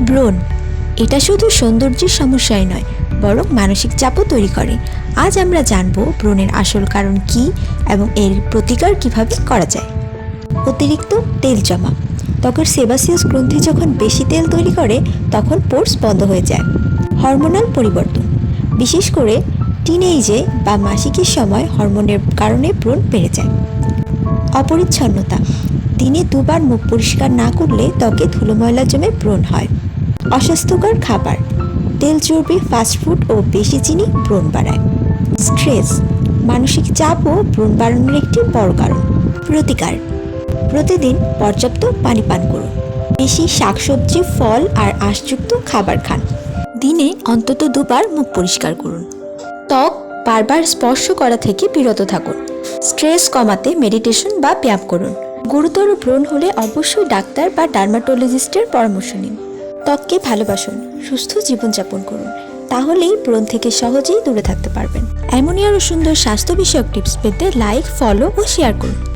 ব্রণ, এটা শুধু সৌন্দর্যের সমস্যাই নয়, বরং মানসিক চাপও তৈরি করে। আজ আমরা জানব ব্রণের আসল কারণ কি এবং এর প্রতিকার কীভাবে করা যায়। অতিরিক্ত তেল জমা ত্বকের সেবাসিয়াস গ্রন্থি যখন বেশি তেল তৈরি করে, তখন পোর্স বন্ধ হয়ে যায়। হরমোনাল পরিবর্তন, বিশেষ করে টিনেজে বা মাসিকের সময় হরমোনের কারণে ব্রণ বেড়ে যায়। অপরিচ্ছন্নতা। দিনে দুবার মুখ পরিষ্কার না করলে ত্বকে ধুলো ময়লা জমে ব্রণ হয়। অস্বাস্থ্যকর খাবার। তেল চর্বি ফাস্টফুড ও বেশি চিনি ব্রণ বাড়ায়। স্ট্রেস মানসিক চাপও ব্রণ বাড়ানোর একটি বড় কারণ। প্রতিকার। প্রতিদিন পর্যাপ্ত পানি পান করুন। বেশি শাকসবজি, ফল আর আঁশযুক্ত খাবার খান। দিনে অন্তত দুবার মুখ পরিষ্কার করুন। ত্বক বারবার স্পর্শ করা থেকে বিরত থাকুন। স্ট্রেস কমাতে মেডিটেশন বা ব্যায়াম করুন। গুরুতর ব্রণ হলে অবশ্যই ডাক্তার বা ডার্মাটোলজিস্টের পরামর্শ নিন। ত্বককে ভালোবাসুন, সুস্থ জীবনযাপন করুন, তাহলেই ব্রণ থেকে সহজেই দূরে থাকতে পারবেন। এমনই আরও সুন্দর স্বাস্থ্য বিষয়ক টিপস পেতে লাইক ফলো ও শেয়ার করুন।